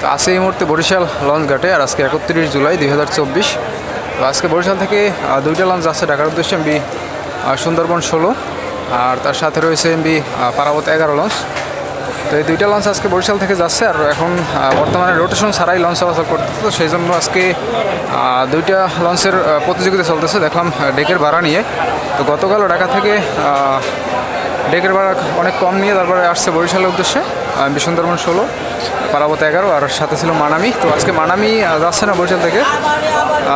তো আছে এই মুহূর্তে বরিশাল লঞ্চ ঘাটে আর আজকে একত্রিশ জুলাই দুই হাজার চব্বিশ। তো আজকে বরিশাল থেকে দুইটা লঞ্চ যাচ্ছে ঢাকার উদ্দেশ্যে, এমবি সুন্দরবন ষোলো। আর তার সাথে রয়েছে এমবি পারাবত এগারো লঞ্চ। তো এই দুইটা লঞ্চ আজকে বরিশাল থেকে যাচ্ছে আর এখন বর্তমানে রোটেশন ছাড়াই লঞ্চ চলাচল করতেছে। তো সেই জন্য আজকে দুইটা লঞ্চের প্রতিযোগিতা চলতেছে। দেখলাম ডেকের ভাড়া নিয়ে। তো গতকাল ঢাকা থেকে ডেকের ভাড়া অনেক কম নিয়ে তারপরে আসছে বরিশালের উদ্দেশ্যে সুন্দরবন ষোলো। পারাবত এগারো, আর সাথে ছিল মানামি। তো আজকে মানামি যাচ্ছে না বরিশাল থেকে।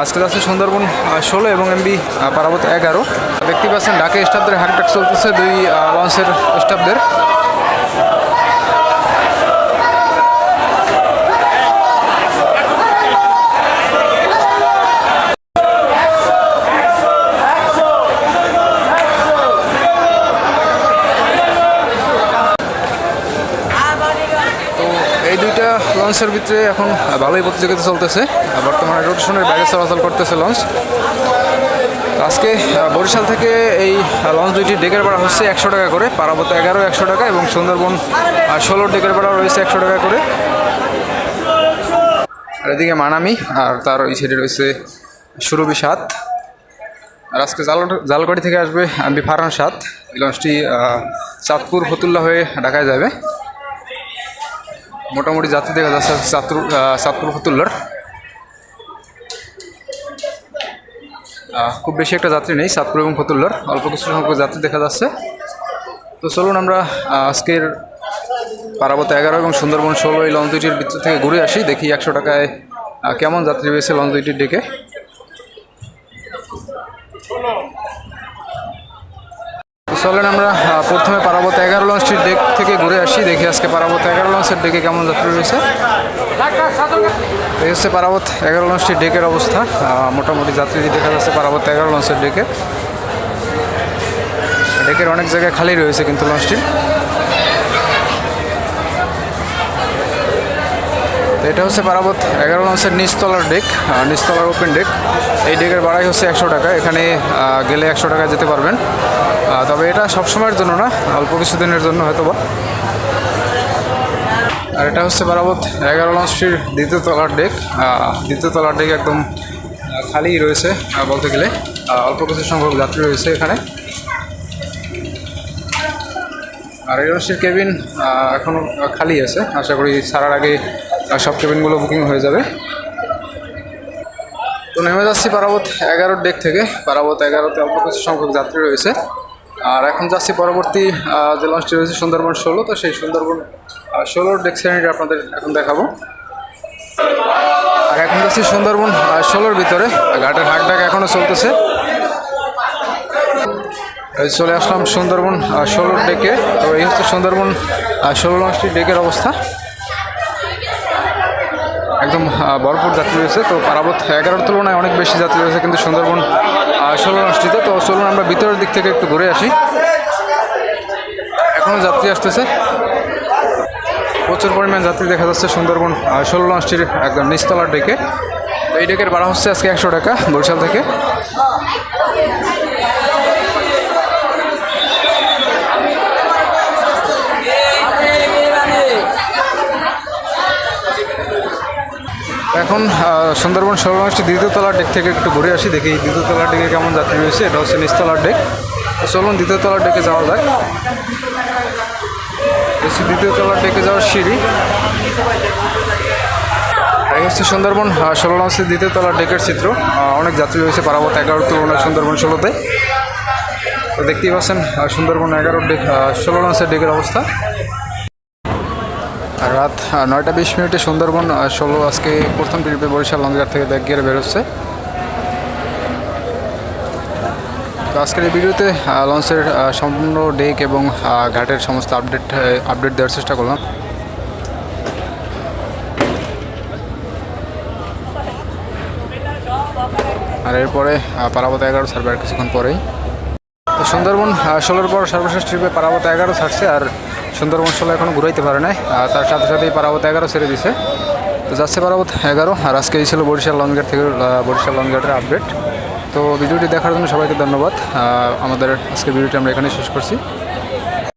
আজকে যাচ্ছে সুন্দরবন ষোলো এবং এমবি পারাবত এগারো। ব্যক্তি পাচ্ছেন ঢাকা স্টাফদের হাকটাক চলতেছে দুই লঞ্চের স্টাফদের তো এই দুইটা লঞ্চের ভিতরে এখন ভালোই প্রতিযোগিতা চলতেছে। বর্তমানে রোটেশনের বাইরে চলাচল করতেছে লঞ্চ। আজকে বরিশাল থেকে এই লঞ্চ দুইটি ডেকের ভাড়া হচ্ছে একশো টাকা করে পারাবত এগারো একশো টাকা এবং সুন্দরবন ষোলো ডেকের ভাড়া রয়েছে একশো টাকা করে। আর এদিকে মানামি আর তার ওই সাইডে রয়েছে সুরভি সাত। আর আজকে জাল জালগাড়ি থেকে আসবে আমি ফারহান সাত। এই লঞ্চটি চাঁদপুর ফতুল্লা হয়ে ঢাকায় যাবে। মোটামুটি যাত্রী দেখা যাচ্ছে চাঁদপুর ফতুল্লার খুব বেশি একটা যাত্রী নেই চাঁদপুর এবং ফতুল্লার অল্প কিছু সংখ্যক যাত্রী দেখা যাচ্ছে। তো চলুন আমরা আজকের পারাবত এগারো এবং সুন্দরবন ষোলো এই লঞ্চ দুইটির ভিতর থেকে ঘুরে আসি, দেখি একশো টাকায় কেমন যাত্রী রয়েছে লঞ্চ দুইটির ডেকে চলেন আমরা প্রথমে পারাবত এগারো লঞ্চটির ডেক থেকে ঘুরে আসি, দেখি আজকে পারাবত এগারো লঞ্চের ডেকে কেমন যাত্রী রয়েছে। এই হচ্ছে পারাবত এগারো লঞ্চটির ডেকের অবস্থা। মোটামুটি যাত্রী দেখা যাচ্ছে পারাবত এগারো লঞ্চের ডেকে ডেকের অনেক জায়গায় খালি রয়েছে কিন্তু লঞ্চটি এটা হচ্ছে পারাবত, এগারো লঞ্চের নিচতলার ডেক নিচতলার ওপেন ডেক এই ডেকের ভাড়াই হচ্ছে একশো টাকা, এখানে গেলে একশো টাকা যেতে পারবেন। তবে এটা সবসময়ের জন্য না, অল্প কিছুদিনের জন্য হয়তো বা আর এটা হচ্ছে পারাবত, এগারো লঞ্চটির দ্বিতীয় তলার ডেক দ্বিতীয় তলার ডেক একদম খালিই রয়েছে বলতে গেলে। অল্প কিছু সংখ্যক যাত্রী রয়েছে এখানে। আর লঞ্চটির কেবিন এখনও খালি আছে, আশা করি ছাড়ার আগে সব কেবিনগুলো বুকিং হয়ে যাবে। তো নেমে যাচ্ছি পারাবত এগারোর ডেক থেকে। পারাবত এগারোতে অল্প কিছু সংখ্যক যাত্রী রয়েছে। আর এখন যাচ্ছি পরবর্তী যে লঞ্চটি রয়েছে সুন্দরবন ষোলো, তো সেই সুন্দরবন ষোলোর ডেক শ্রেণীটা আপনাদের এখন দেখাবো। আর এখন যাচ্ছি সুন্দরবন ষোলোর ভিতরে। ঘাটের হাক ডাক এখনও চলতেছে চলে আসলাম সুন্দরবন ষোলোর ডেকে তো এই হচ্ছে সুন্দরবন ষোলো লঞ্চটির ডেকের অবস্থা। একদম ভরপুর যাত্রী রয়েছে। তো পারাবত এগারোর তুলনায় অনেক বেশি যাত্রী রয়েছে কিন্তু সুন্দরবন ষোলো লঞ্চটিতে তো চলুন আমরা ভিতরের দিক থেকে একটু ঘুরে আসি। এখনও যাত্রী আসতেছে। প্রচুর পরিমাণ যাত্রী দেখা যাচ্ছে সুন্দরবন ষোলো লঞ্চটির একদম নিচতলার ডেকে এই ডেকের ভাড়া হচ্ছে আজকে একশো টাকা বরিশাল থেকে। এখন সুন্দরবন লঞ্চটি দ্বিতীয় তলার ডেক থেকে একটু ঘুরে আসি, দেখি দ্বিতীয় তলার ডেকে কেমন যাত্রী রয়েছে এটা হচ্ছে নিচতলার ডেক চলুন দ্বিতীয় তলার ডেকে যাওয়া যাক। দ্বিতীয় তলার ডেকে যাওয়ার সিঁড়ি। হচ্ছে সুন্দরবন ষোলো লঞ্চের দ্বিতীয় তলার ডেকের চিত্র। অনেক যাত্রী রয়েছে পারাবত এগারোর তুলনায় সুন্দরবন ষোলোতে। তো দেখতেই পাচ্ছেন সুন্দরবন এগারো ডেক ষোলো লঞ্চের ডেকের অবস্থা। রাত নয়টা বিশ মিনিটে সুন্দরবন ষোলো, আজকে প্রথম ট্রিপে বরিশাল লঞ্চঘাট থেকে ব্যাগ গিয়ে বেরোচ্ছে তো আজকের এই ভিডিওতে লঞ্চের সম্পূর্ণ ডেক এবং ঘাটের সমস্ত আপডেট আপডেট দেওয়ার চেষ্টা করলাম। আর এরপরে পারাবত এগারো ছাড়বে আর কিছুক্ষণ পরেই। তো সুন্দরবন ষোলোর পর সর্বশেষ ট্রিপে পারাবত এগারো ছাড়ছে আর সুন্দরবন ষোলো এখনও ঘুরাইতে পারে নাই। আর তার সাথে সাথেই পারাবত এগারো ছেড়ে দিছে। তো যাচ্ছে পারাবত এগারো। আর আজকে এই ছিল বরিশাল লঞ্চঘাট থেকে বরিশাল লঞ্চঘাটের আপডেট তো ভিডিওটি দেখার জন্য সবাইকে ধন্যবাদ। আমাদের আজকে ভিডিওটি আমরা এখানেই শেষ করছি।